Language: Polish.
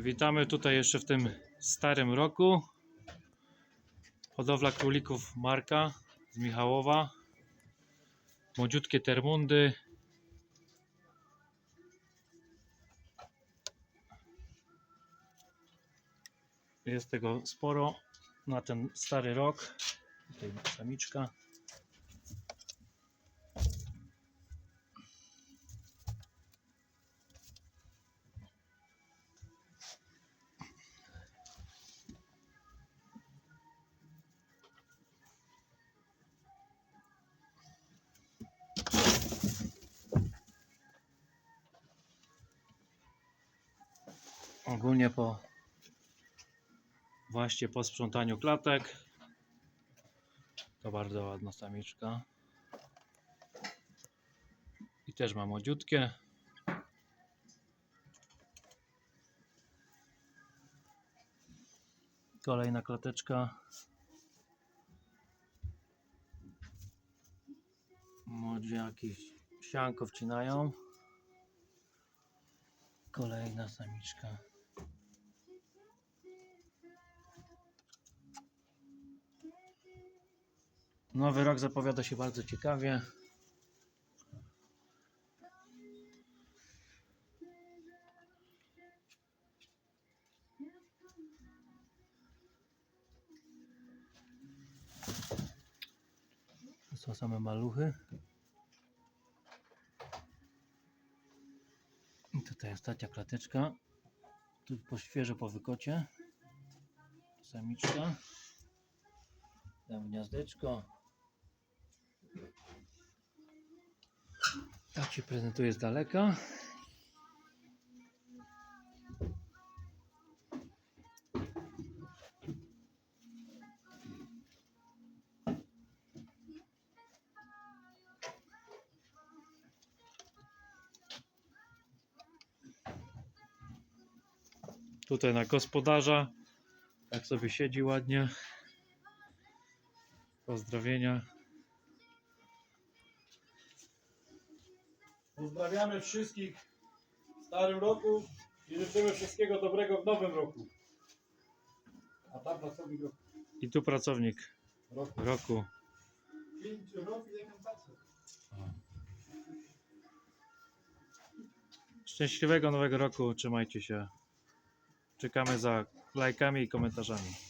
Witamy tutaj jeszcze w tym starym roku. Hodowla królików Marka z Michałowa. Młodziutkie termundy. Jest tego sporo na ten stary rok. Tutaj samiczka. Ogólnie po właśnie po sprzątaniu klatek. To bardzo ładna samiczka. I też ma młodziutkie. Kolejna klateczka. Młodziaki sianko wcinają. Kolejna samiczka. Nowy rok zapowiada się bardzo ciekawie. To są same maluchy. I tutaj ostatnia klateczka. Tu po świeżo po wykocie. Samiczka. Tam gniazdeczko. Tak się prezentuje z daleka. Tutaj na gospodarza. Jak sobie siedzi ładnie. Pozdrowienia. Pozdrawiamy wszystkich w starym roku i życzymy wszystkiego dobrego w nowym roku. A tam pracownik roku. I tu pracownik roku. roku. Pięć rok i patrzę. Szczęśliwego nowego roku. Trzymajcie się. Czekamy za lajkami i komentarzami.